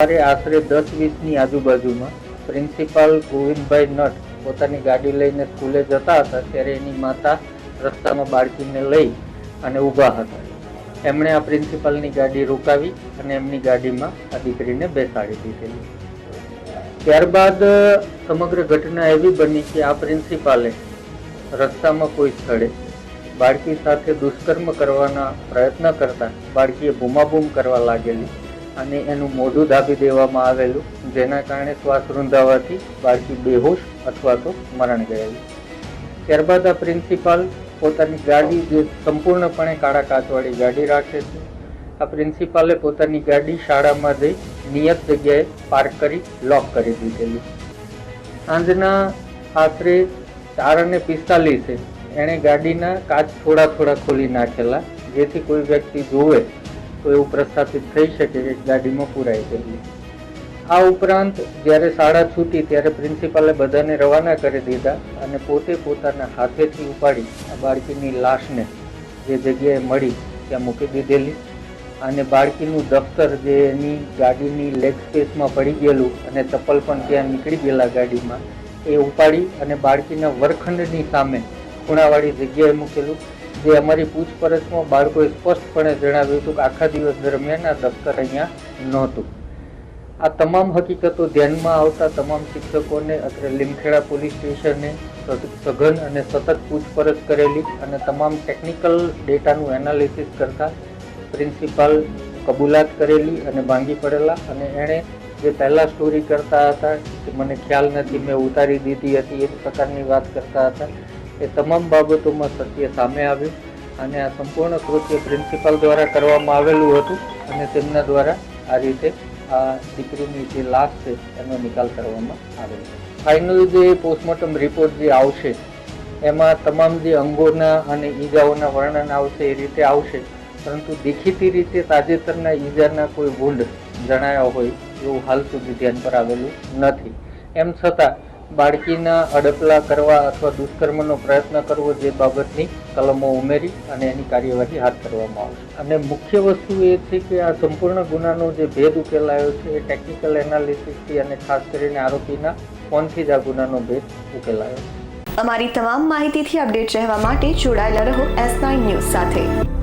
સવારે આશરે દસ વીસની આજુબાજુમાં પ્રિન્સિપાલ ગોવિંદભાઈ નટ પોતાની ગાડી લઈને સ્કૂલે જતા હતા ત્યારે એની માતા રસ્તામાં બાળકીને લઈ અને ઊભા હતા. એમણે આ પ્રિન્સિપાલની ગાડી રોકાવી અને એમની ગાડીમાં આ દીકરીને બેસાડી દીધેલી. ત્યારબાદ સમગ્ર ઘટના એવી બની કે આ પ્રિન્સિપાલે રસ્તામાં કોઈ સ્થળે બાળકી સાથે દુષ્કર્મ કરવાના પ્રયત્ન કરતા બાળકીએ બૂમાબૂમ કરવા લાગેલી અને એનું મોઢું દાબી દેવામાં આવેલું, જેના કારણે શ્વાસ રૂંધાવાથી બાળકી બેહોશ અથવા તો મરણ ગયેલી. ત્યારબાદ આ પ્રિન્સિપાલ પોતાની ગાડી જે સંપૂર્ણપણે કાળા કાચવાળી ગાડી રાખે છે, આ પ્રિન્સિપાલે પોતાની ગાડી શાળામાં જઈ નિયત જગ્યાએ પાર્ક કરી, લોક કરી દીધેલી. સાંજના આશરે ચાર અને પિસ્તાલીસે એણે ગાડીના કાચ થોડા થોડા ખોલી નાખેલા, જેથી કોઈ વ્યક્તિ જોવે તો એવું પ્રસ્થાપિત થઈ શકે કે ગાડીમાં પુરાઈ ગયેલી આ ઉપરાંત જ્યારે શાળા છૂટી ત્યારે પ્રિન્સિપાલે બધાને રવાના કરી દીધા અને પોતે પોતાના હાથેથી ઉપાડી આ બાળકીની લાશને જે જગ્યાએ મળી ત્યાં મૂકી દીધેલી અને બાળકીનું દફતર જે એની ગાડીની લેગ સ્પેસમાં પડી ગયેલું અને ચપ્પલ પણ ત્યાં નીકળી ગયેલા ગાડીમાં, એ ઉપાડી અને બાળકીના વરખંડની સામે ખૂણાવાળી જગ્યાએ મૂકેલું જે અમારી પૂછપરછમાં બાળકોએ સ્પષ્ટપણે જણાવ્યું હતું કે આખા દિવસ દરમિયાન આ દફતર અહીંયા નહોતું. આ તમામ હકીકતો ધ્યાનમાં આવતા તમામ શિક્ષકોને, અત્રે લીમખેડા પોલીસ સ્ટેશને સઘન અને સતત પૂછપરછ કરેલી અને તમામ ટેકનિકલ ડેટાનું એનાલિસિસ કરતા પ્રિન્સિપાલ કબૂલાત કરેલી અને ભાંગી પડેલા અને એણે જે પહેલાં સ્ટોરી કરતા હતા કે મને ખ્યાલ નથી, મેં ઉતારી દીધી હતી, એ પ્રકારની વાત કરતા હતા. એ તમામ બાબતોમાં સત્ય સામે આવ્યું અને આ સંપૂર્ણ કૃત્ય પ્રિન્સિપાલ દ્વારા કરવામાં આવેલું હતું અને તેમના દ્વારા આ રીતે આ દીકરીની જે લાશ છે, એનો નિકાલ કરવામાં આવેલ છે. ફાઇનલ જે પોસ્ટમોર્ટમ રિપોર્ટ જે આવશે, એમાં તમામ જે અંગોના અને ઈજાઓના વર્ણન આવશે, એ રીતે આવશે. પરંતુ દેખીતી રીતે તાજેતરના ઈજાના કોઈ ભૂંડ જણાયા હોય એવું હાલ સુધી ધ્યાન પર આવેલું નથી. એમ છતાં બાળકીના અડપલા કરવા અથવા દુષ્કર્મનો પ્રયત્ન કરવો જે બાબતની કલમો ઉમેરી અને એની કાર્યવાહી હાથ ધરવામાં આવશે અને મુખ્ય વસ્તુ એ છે કે આ સંપૂર્ણ ગુનાનો જે ભેદ ઉકેલાયો છે એ ટેકનિકલ એનાલિસિસથી અને ખાસ કરીને આરોપીના ફોનથી જ આ ગુનાનો ભેદ ઉકેલાયો અમારી તમામ માહિતીથી અપડેટ રહેવા માટે જોડાયેલા રહો એસ નાઇન ન્યૂઝ સાથે.